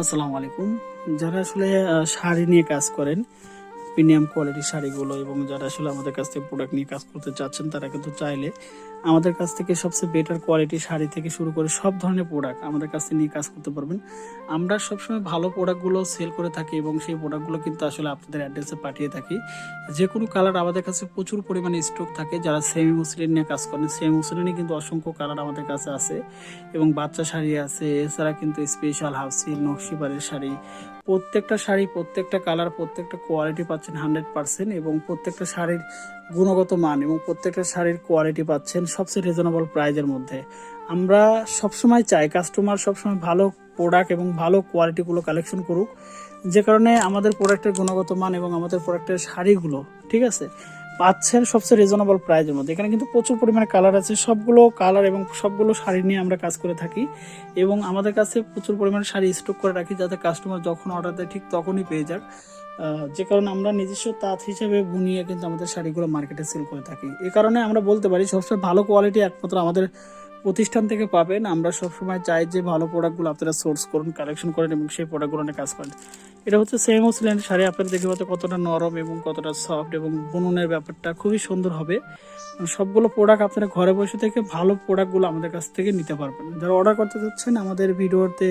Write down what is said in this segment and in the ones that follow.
আসসালামু আলাইকুম। যারা আসলে শাড়ি নিয়ে কাজ করেন প্রিমিয়াম কোয়ালিটির শাড়িগুলো এবং যারা আসলে আমাদের কাছ থেকে প্রোডাক্ট নিয়ে কাজ করতে চাচ্ছেন, তারা কিন্তু চাইলে আমাদের কাছ থেকে সবচেয়ে বেটার কোয়ালিটি শাড়ি থেকে শুরু করে সব ধরনের প্রোডাক্ট আমাদের কাছ থেকে নিয়ে কাজ করতে পারবেন। আমরা সবসময় ভালো প্রোডাক্টগুলো সেল করে থাকি এবং সেই প্রোডাক্টগুলো কিন্তু আসলে আপনাদের অ্যাড্রেসে পাঠিয়ে থাকি। যে কোনো কালার আমাদের কাছে প্রচুর পরিমাণে স্টক থাকে, যারা সেমি মুসলিন নিয়ে কাজ করেন। সেমি মুসলিনে কিন্তু অসংখ্য কালার আমাদের কাছে আছে এবং বাচ্চা শাড়ি আছে, এছাড়া কিন্তু স্পেশাল হাউসিল নকশিবাড়ির শাড়ি। প্রত্যেকটা শাড়ি, প্রত্যেকটা কালার প্রত্যেকটা কোয়ালিটি পাচ্ছেন হান্ড্রেড পার্সেন্ট এবং প্রত্যেকটা শাড়ির গুণগত মান এবং প্রত্যেকটা শাড়ির কোয়ালিটি পাচ্ছেন সবচেয়ে রিজনেবল প্রাইজের মধ্যে। আমরা সবসময় চাই কাস্টমার সবসময় ভালো প্রোডাক্ট এবং ভালো কোয়ালিটিগুলো কালেকশন করুক। যে কারণে আমাদের প্রোডাক্টের গুণগত মান এবং আমাদের প্রোডাক্টের শাড়িগুলো, ঠিক আছে, পাচ্ছেন সবচেয়ে রিজনেবল প্রাইজের মধ্যে। এখানে কিন্তু প্রচুর পরিমাণে কালার আছে। সবগুলো কালার এবং সবগুলো শাড়ি নিয়ে আমরা কাজ করে থাকি এবং আমাদের কাছে প্রচুর পরিমাণে শাড়ি স্টক করে রাখি যাতে কাস্টমার যখন অর্ডার দেয় ঠিক তখনই পেয়ে যাক। যে কারণে আমরা নিজস্ব তাঁত হিসেবে বুনিয়ে কিন্তু আমাদের শাড়িগুলো মার্কেটে সেল করে থাকি। এ কারণে আমরা বলতে পারি, সবসময় ভালো কোয়ালিটি একমাত্র আমাদের প্রতিষ্ঠান থেকে পাবেন। আমরা সবসময় চাই যে ভালো প্রোডাক্টগুলো আপনারা সোর্স করুন কালেকশন করেন এবং সেই প্রোডাক্টগুলো নিয়ে কাজ করেন। এটা হচ্ছে সেম সিলেন্ড শাড়ি, আপনারা দেখতে পাচ্ছেন কতটা নরম এবং কতটা সফট এবং বুননের ব্যাপারটা খুবই সুন্দর হবে। সবগুলো প্রোডাক্ট আপনারা ঘরে বসে থেকে ভালো প্রোডাক্টগুলো আমাদের কাছ থেকে নিতে পারবেন। যারা অর্ডার করতে চাচ্ছেন আমাদের ভিডিওতে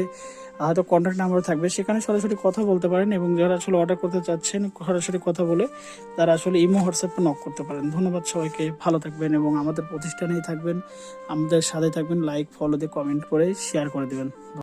হয়তো কন্ট্যাক্ট নাম্বার থাকবে। সেখানে সরাসরি কথা বলতে পারেন এবং যারা আসলে অর্ডার করতে চাচ্ছেন, সরাসরি কথা বলে তারা আসলে ইমো, হোয়াটসঅ্যাপে নক করতে পারেন। ধন্যবাদ সবাইকে, ভালো থাকবেন এবং আমাদের প্রতিষ্ঠানেই থাকবেন। আমাদের সাথে থাকবেন লাইক ফলো দিয়ে কমেন্ট করে শেয়ার করে দেবেন।